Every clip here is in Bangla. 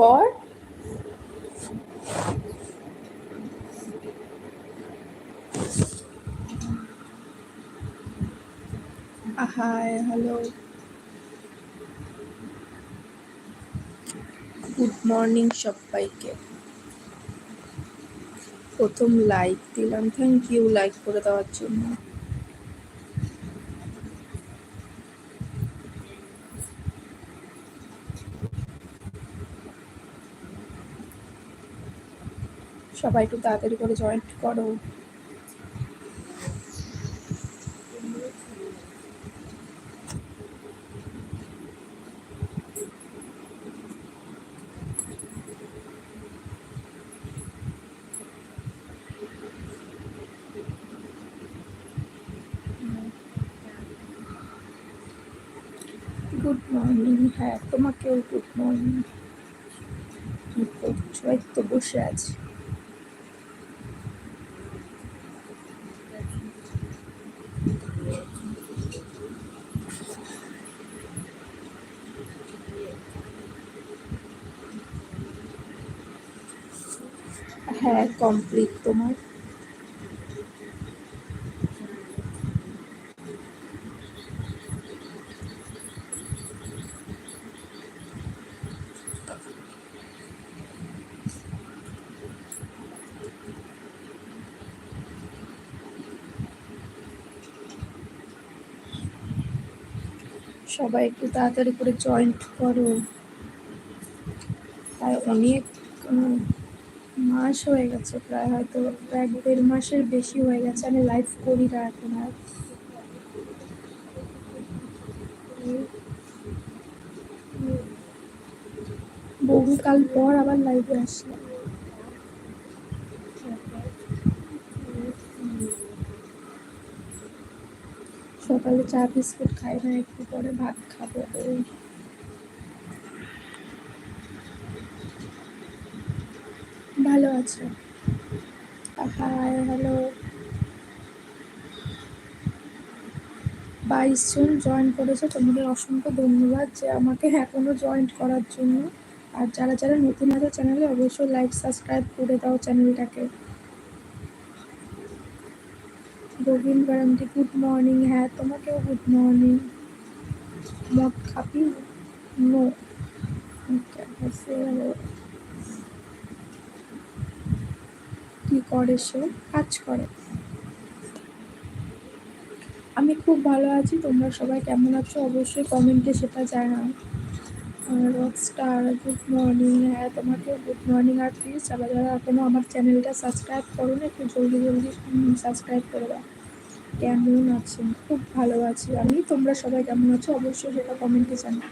পর হাই হ্যালো গুড মর্নিং সবাইকে। প্রথম লাইক দিলাম। থ্যাংক ইউ লাইক করে দেওয়ার জন্য। সবাই একটু তাড়াতাড়ি করে জয়েন্ট করো। গুড মর্নিং হ্যাঁ তোমাকেও গুড মর্নিং তো বসে আছি। হ্যাঁ কমপ্লিট তোমার। সবাই একটু তাড়াতাড়ি করে জয়েন্ট করো। প্রায় অনেক মাস হয়ে গেছে, প্রায় হয়তো এক দেড় মাসের বেশি হয়ে গেছে, আমি লাইভ করি না এখন আর। বহুকাল পর আবার লাইভে আসলাম। সকালে চা, বিস্কুট খাই না, একটু পরে ভাত খাব ভালো আছে? Hi hello. বাইশ জন জয়েন করেছে, তোমাদের অসংখ্য ধন্যবাদ যে আমাকে এখনও জয়েন্ট করার জন্য। আর যারা যারা নতুন আছে চ্যানেলে অবশ্যই লাইক সাবস্ক্রাইব করে দাও চ্যানেলটাকে গোবিন্দ বারান্তি গুড মর্নিং হ্যাঁ তোমাকেও গুড মর্নিং মদ খাবি? নো কি করে সে? কাজ করে। আমি খুব ভালো আছি। তোমরা সবাই কেমন আছো? অবশ্যই কমেন্টে সেটা জানাও। রকস্টার গুড মর্নিং হ্যাঁ তোমাকে গুড মর্নিং আর প্লিজ যারা যারা এখনও আমার চ্যানেলটা সাবস্ক্রাইব করো না একটু জলদি জলদি সাবস্ক্রাইব করে দাও। কেমন আছেন খুব ভালো আছি আমি। তোমরা সবাই কেমন আছো? অবশ্যই সেটা কমেন্টে জানাও।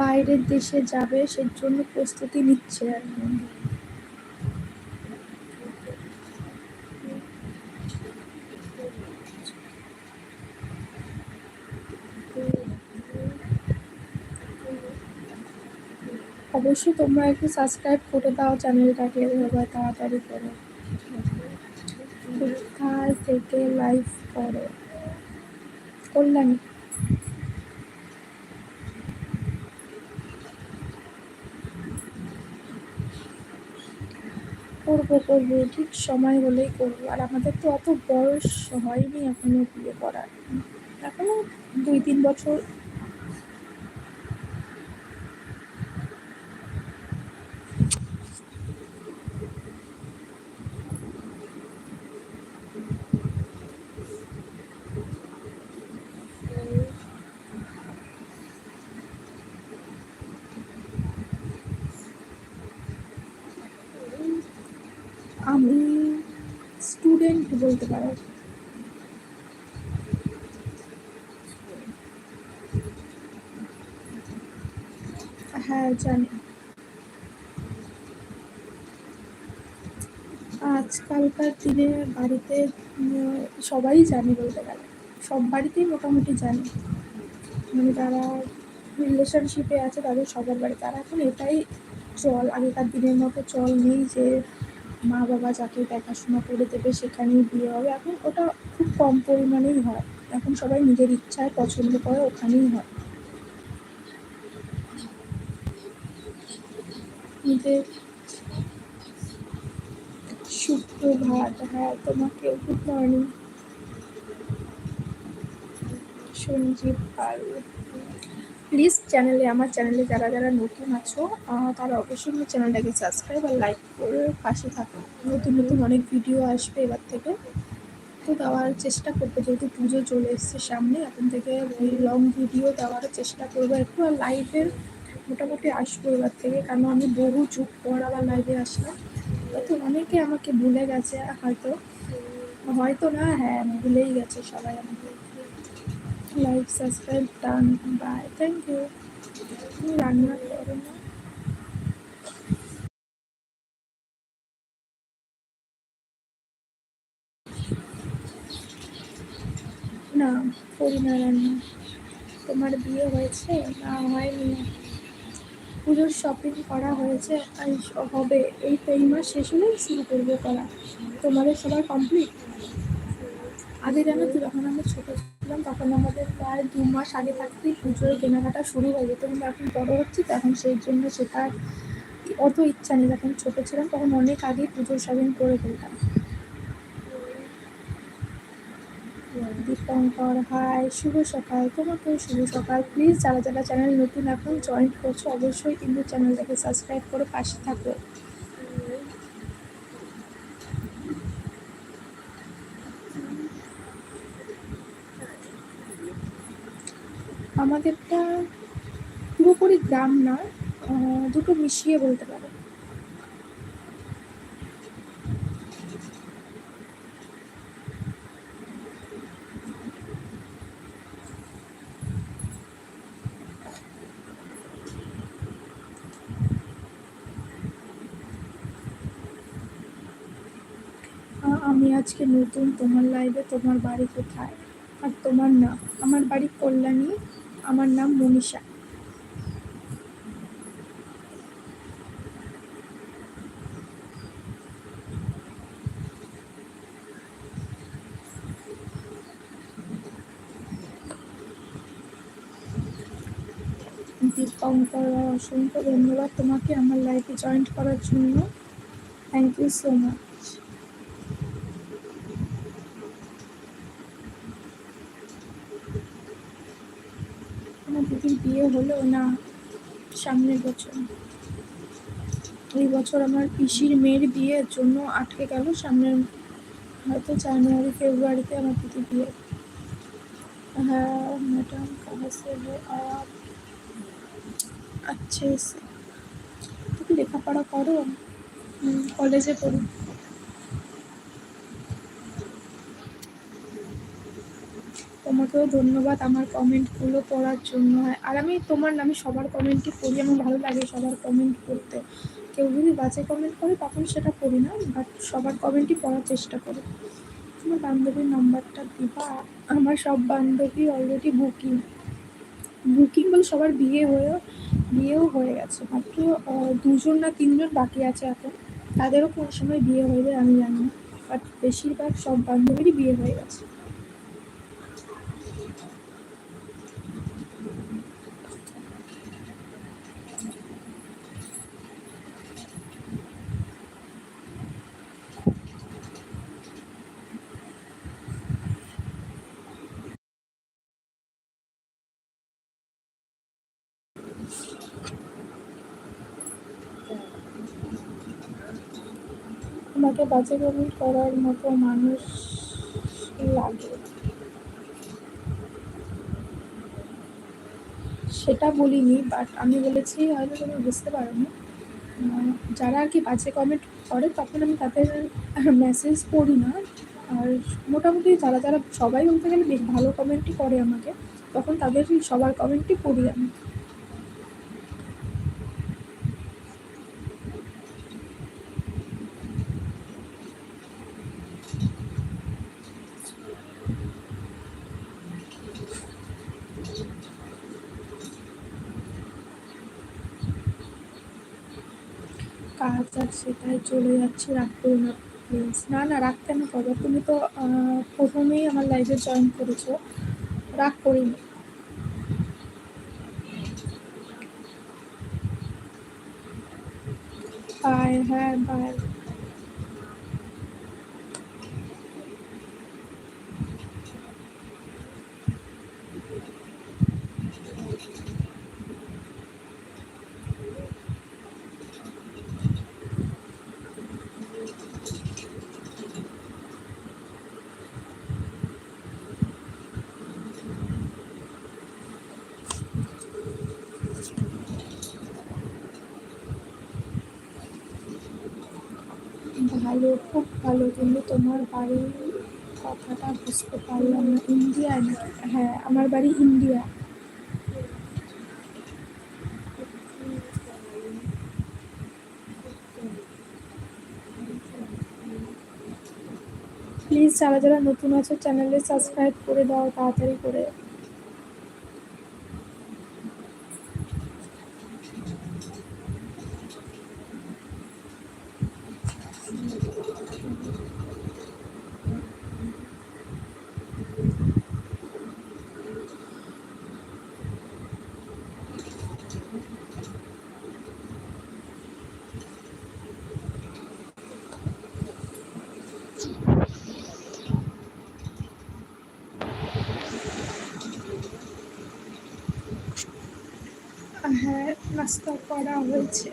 বাইরের দেশে যাবে, সেজন্য প্রস্তুতি নিচ্ছে কি। অবশ্যই তোমরা একটু সাবস্ক্রাইব করে দাও চ্যানেলটাকে এভাবে তাড়াতাড়ি করে। কোথায় থেকে লাইভ করো। কল্যাণী। করব করব, ঠিক সময় হলেই করব। আর আমাদের তো অত বয়স হয়নি এখনও বিয়ে করার। এখনও দুই তিন বছর আমি স্টুডেন্ট বলতে পারো? হ্যাঁ জানি। আজকালকার দিনে বাড়িতে সবাই জানে বলতে গেলে। সব বাড়িতেই মোটামুটি জানে। মানে যারা রিলেশনশিপে আছে তাদের সবার বাড়ি তারা এখন এটাই চল আগেকার দিনের মতো চল নেই যে মা বাবা যাকে দেখাশোনা করে দেবে সেখানেই বিয়ে হবে। এখন ওটা খুব কম পরিমাণেই হয়। এখন সবাই নিজের ইচ্ছায় পছন্দ করে, ওখানেই হয়। নিজের সুপ্রভাত হ্যাঁ তোমাকে good morning. Sanjeev Pal please চ্যানেলে, আমার চ্যানেলে যারা যারা নতুন আছো তারা অবশ্যই আমার চ্যানেলটাকে সাবস্ক্রাইব আর লাইক করে পাশে থাকো। নতুন নতুন অনেক ভিডিও আসবে এবার থেকে। তো দেওয়ার চেষ্টা করব, যেহেতু পুজো চলে এসছে সামনে, এখন থেকে ওই লং ভিডিও দেওয়ার চেষ্টা করব একটু, আর লাইভের মোটামুটি আসব এবার থেকে, কারণ আমি বহু চুপ পর আবার লাইভে আসলাম। তো অনেকে আমাকে ভুলে গেছে হয়তো। হয়তো না হ্যাঁ ভুলেই গেছে সবাই আমাকে। Like subscribe done bye thank you না না করি না। রান্না তোমার বিয়ে হয়েছে? না, হয়নি। পুজোর শপিং করা হয়েছে হবে। এই এই মাস শেষ হলেই শুরু করব করা। তোমাদের সবার কমপ্লিট আগে জানো তো যখন আমরা ছোটো ছিলাম, তখন আমাদের প্রায় দু মাস আগে থাকতেই পুজোর কেনাকাটা শুরু হয়ে যেত। কিন্তু এখন বড়ো হচ্ছে, তো এখন সেই জন্য সেটা অত ইচ্ছা নেই। যখন ছোটো ছিলাম, তখন অনেক আগেই পুজোর শপিং করে ফেলতাম। দীপঙ্কর হাই শুভ সকাল। তোমাকেও শুভ সকাল। প্লিজ যারা যারা চ্যানেল নতুন, এখন জয়েন করছ, অবশ্যই কিন্তু চ্যানেলটাকে সাবস্ক্রাইব করে পাশে থাকো। আমাদেরটা পুরোপুরি গ্রাম না দুটো মিশিয়ে বলতে পারো। আমি আজকে নতুন, তোমার লাইভে তোমার বাড়ি কোথায়? আর তোমার না আমার বাড়ি কল্যাণী আমার নাম মনীষা। দীপঙ্কর, অসংখ্য ধন্যবাদ তোমাকে আমার লাইফে জয়েন্ট করার জন্য। থ্যাংক ইউ সো মাচ আমার দিদির বিয়ে হলো না সামনের বছর? এই বছর আমার পিসির মেয়ের বিয়ের জন্য আটকে গেল সামনের, হয়তো জানুয়ারি, ফেব্রুয়ারিতে আমার দিদি বিয়ে। হ্যাঁ ম্যাডাম কাহা সে আচ্ছা তুমি লেখাপড়া করো? কলেজে পড়ো। তোমাকেও ধন্যবাদ আমার কমেন্টগুলো পড়ার জন্য। হয় আর আমি তোমার আমি সবার কমেন্টই পড়ি, আমার ভালো লাগে সবার কমেন্ট পড়তে। কেউ যদি বাজে কমেন্ট করে তখন সেটা পড়ি না বাট সবার কমেন্টই পড়ার চেষ্টা করি। তোমার বান্ধবীর নাম্বারটা দিবা? আমার সব বান্ধবী অলরেডি বুকিং বুকিং বলে সবার বিয়ে হয়েও, বিয়েও হয়ে গেছে। মাত্র দুজন না তিনজন বাকি আছে এখন। তাদেরও কোন সময় বিয়ে হয়ে যায় আমি জানি না বাট বেশিরভাগ সব বান্ধবীরই বিয়ে হয়ে গেছে। আমাকে বাজে কমেন্ট করার মতো মানুষ লাগে। সেটা বলিনি বাট আমি বলেছি, হয়তো তুমি বুঝতে পারো না যারা আর কি বাজে কমেন্ট করে, তখন আমি তাদের মেসেজ পড়ি না। আর মোটামুটি যারা যারা সবাই বলতে গেলে বেশ ভালো কমেন্টই করে আমাকে, তখন তাদের সবার কমেন্টই পড়ি আমি। কাজ তাই চলে যাচ্ছি রাগ করো না প্লিজ না না রাগ কেন করো তুমি তো প্রথমেই আমার লাইফে জয়েন করেছ। রাগ করিনি। বাই হ্যাঁ বাই ভালো, খুব ভালো। কিন্তু তোমার বাড়ির কথাটা বুঝতে পারলাম না। ইন্ডিয়ায় না? হ্যাঁ আমার বাড়ি ইন্ডিয়া। প্লিজ, যারা যারা নতুন আছো চ্যানেলে সাবস্ক্রাইব করে দাও, তাড়াতাড়ি করে হ্যাঁ নাস্তা করা হয়েছে।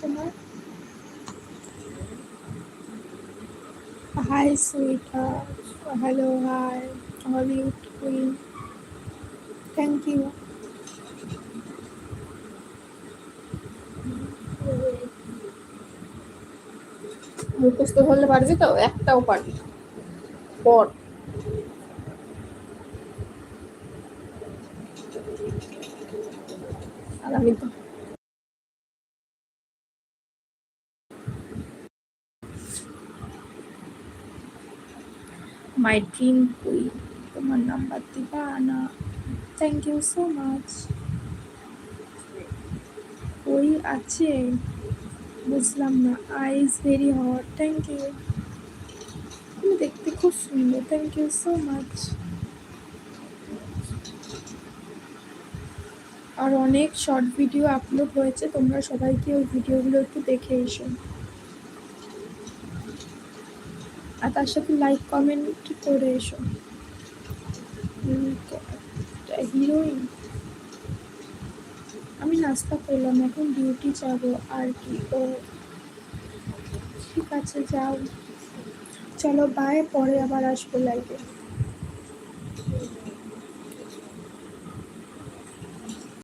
তোমার? Hi sweet hello hi Hollywood queen thank you মুখস্থ করলে পারবি তো? একটাও পারবি না। পর আর আমি তো মাই ড্রিম কুইন তোমার নাম্বার দিবা না? থ্যাংক ইউ সো মাচ ওই আছে। বুঝলাম না। আইজ ভেরি হট থ্যাংক ইউ তুমি দেখতে খুব সুন্দর। থ্যাংক ইউ সো মাচ আর অনেক শর্ট ভিডিও আপলোড হয়েছে। তোমরা সবাইকে ওই ভিডিওগুলো একটু দেখে এসো। আর তার সাথে লাইক কমেন্ট করে এসো। হিরোইন আমি নাস্তা করলাম, এখন ডিউটি যাব, আর কি। ও, ঠিক আছে, যাও। চলো বাই পরে আবার আসব লাইভে